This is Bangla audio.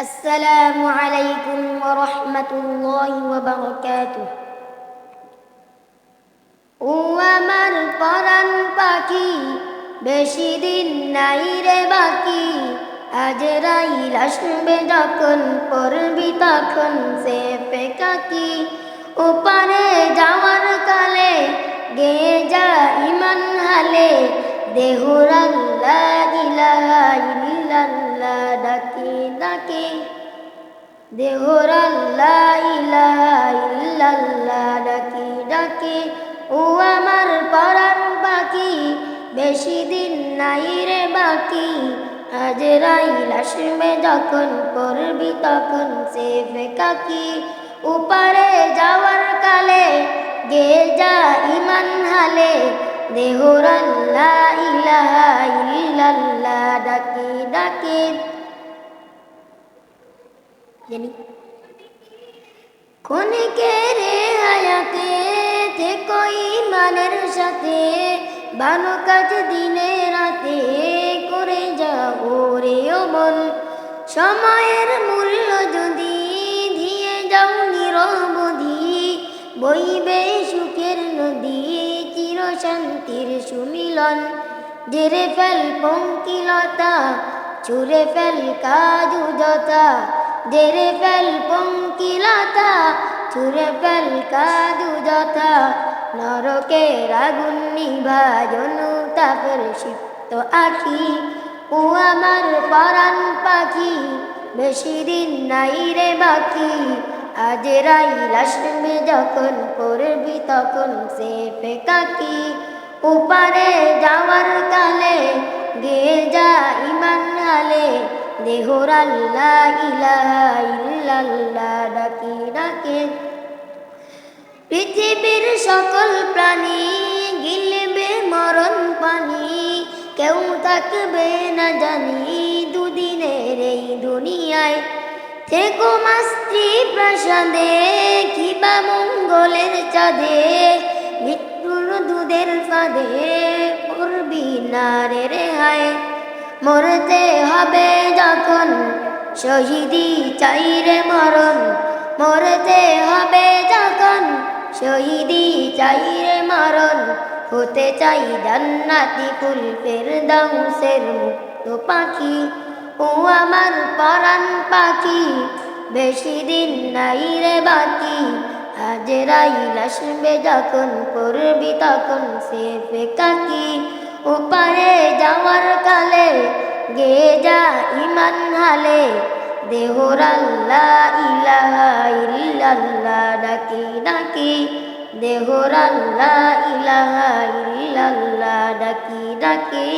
السلام عليكم ورحمة الله وبركاته ও আমার পরাণ পাখি বেশি দিন নাই রে বাকি আজ রাইল আসবে যখন পড়বি তখন সে পেকাকি ওপারে যাওয়ার ডাকি দেহুর ডাকি ডাকি, ও আমার পরাণ বাকি বেশি দিন নাই রে বাকি। আজ রাইল আসবে যখন করবি তখন সে ফেকাকি উপারে যাওয়ার কালে গে যা ইমান হালে, দেহর আল্লাহ ইলাহা ইল্লাল্লাহ ডাকি ডাকি। জানি। ক্ষণিকে রে হায়াতে থেকো ইমানের সাথে, ভালো কাজ দিনে রাতে করে যাও রে অমল। সময়ের মূল্য যদি দিয়ে যাও নিরবধি, বইবে সুখের নদী চির শান্তির সুমিলন। জেরে ফেল পঙ্কিলতা ছুরে ফেল কাজু জেরে ফেল ছুরে ফেল কাজু যথা নরকের আগুন নিভাজন তাপের সিপ্ত আখি। ও আমার পরাণ পাখি, বেশি দিন নাই রে বাকি। আজ রাইল আসবে যখন করবি তখন সে ফেকাকি। উপারে যাওয়ার কালে গে যা ইমান হালে ডাকি পৃথিবীর সকল প্রাণী গিলবে মরণ পানি, কেউ থাকবে না জানি দুদিনের এই দুনিয়ায়। থেকো মাস্ত্রী প্রাসাদে, কিবা মঙ্গলের চাঁদে, মৃত্যুর দুধের ফাঁদে করবি না রে রেহায় মরতে হবে যখন। শহীদি চাই রে মরণ। মরতে হবে যখন। শহীদি চাই রে মরণ। হতে চাই জান্নাতি ফুল ফের দাউসের মুক্ত পাখি। ও আমার পরাণ পাখি, বেশি দিন নাই রে বাকি। আজ রাইল আসবে যখন, করবি তখন, সে ফেকাকি ওপারে যাওয়ার কালে গে যা ইমান হালে, দেহর আল্লাহ ইলাহা ইল্লাল্লাহ ডাকি ডাকি দেহর আল্লাহ ইলাহা ইল্লাল্লাহ ডাকি ডাকি